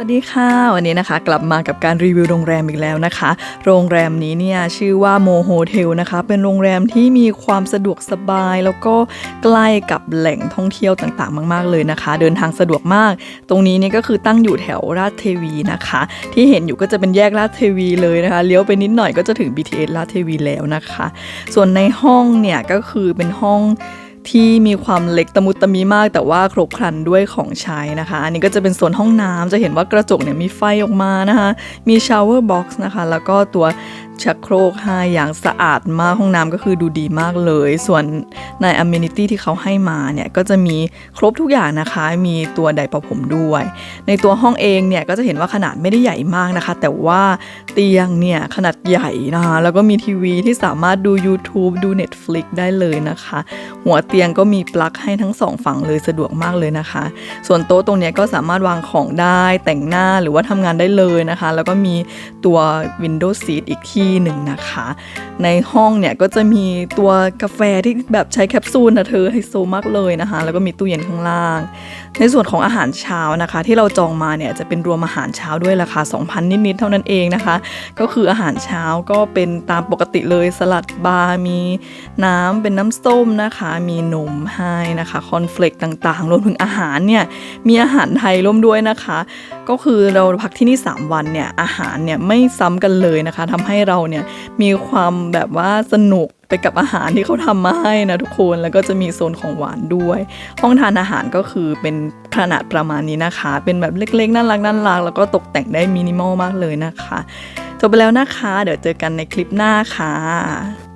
วัสดีค่ะ วันนี้นะคะกลับมากับการรีวิวโรงแรมอีกแล้วนะคะ โรงแรมนี้เนี่ยชื่อว่าโมโฮเทลนะคะ เป็นโรงแรมที่มีความสะดวกสบาย แล้วก็ใกล้กับแหล่งท่องเที่ยวต่างๆ มาก ๆเลยนะคะ เดินทางสะดวกมาก ตรงนี้เนี่ยก็คือตั้งอยู่แถวราชเทวีนะคะ ที่เห็นอยู่ก็จะเป็นแยกราชเทวีเลยนะคะเลี้ยวไปนิดหน่อยก็จะถึง BTS ราชเทวีแล้วนะคะ ส่วนในห้องเนี่ยก็คือเป็นห้อง ที่มีความเล็กตะมุตะมีมาก แต่ว่าครบครันด้วยของใช้นะคะ อันนี้ก็จะเป็นส่วนห้องน้ำจะเห็นว่ากระจกเนี่ยมีไฟออกมานะคะ มีชาวเวอร์บ็อกซ์นะคะ แล้วก็ตัว ชักโครกให้อย่างสะอาดมากห้องน้ำก็คือดูดีมากเลย ส่วนในอ m ม n i t y ที่เขาให้มาเนี่ยก็จะมีครบทุกอย่างนะคะ มีตัวไดร์เป่าผมด้วย ในตัวห้องเองเนี่ยก็จะเห็นว่าขนาดไม่ได้ใหญ่มากนะคะ แต่ว่าเตียงเนี่ยขนาดใหญ่นะคะแล้วก็มีทีวีที่สามารถดู YouTube ดู Netflix ได้เลยนะคะ หัวเตียงก็มีปลั๊กให้ทั้งสองฝั่งเลยสะดวกมากเลยนะคะ ส่วนโต๊ะตรงนี้ก็สามารถวางของได้แต่งหน้าหรือว่าทำงานได้เลยนะคะ แล้วก็มีตัว Windows Seat อีกที่หนึ่งนะคะ ในห้องเนี่ยก็จะมีตัวกาแฟที่แบบใช้แคปซูลนะเธอไฮโซมากเลยนะคะ แล้วก็มีตู้เย็นข้างล่าง ในส่วนของอาหารเช้านะคะ ที่เราจองมาเนี่ยจะเป็นรวมอาหารเช้าด้วยราคา 2,000 นิดๆเท่านั้นเองนะคะ ก็คืออาหารเช้าก็เป็นตามปกติเลยสลัดบาร์มีน้ำเป็นน้ำส้มนะคะ มีนมให้นะคะคอนเฟลกต่างๆรวมถึงอาหารเนี่ยมีอาหารไทยร่วมด้วยนะคะ ก็คือเราพักที่นี่ 3 วันเนี่ยอาหารเนี่ยไม่ซ้ำกันเลยนะคะทำให้เราเนี่ยมีความแบบว่าสนุกไปกับอาหารที่เขาทำมาให้นะทุกคนแล้วก็จะมีโซนของหวานด้วย ห้องทานอาหารก็คือเป็นขนาดประมาณนี้นะคะ เป็นแบบเล็กๆน่ารักน่ารักแล้วก็ตกแต่งได้มินิมอลมากเลยนะคะจบไปแล้วนะคะ เดี๋ยวเจอกันในคลิปหน้าค่ะ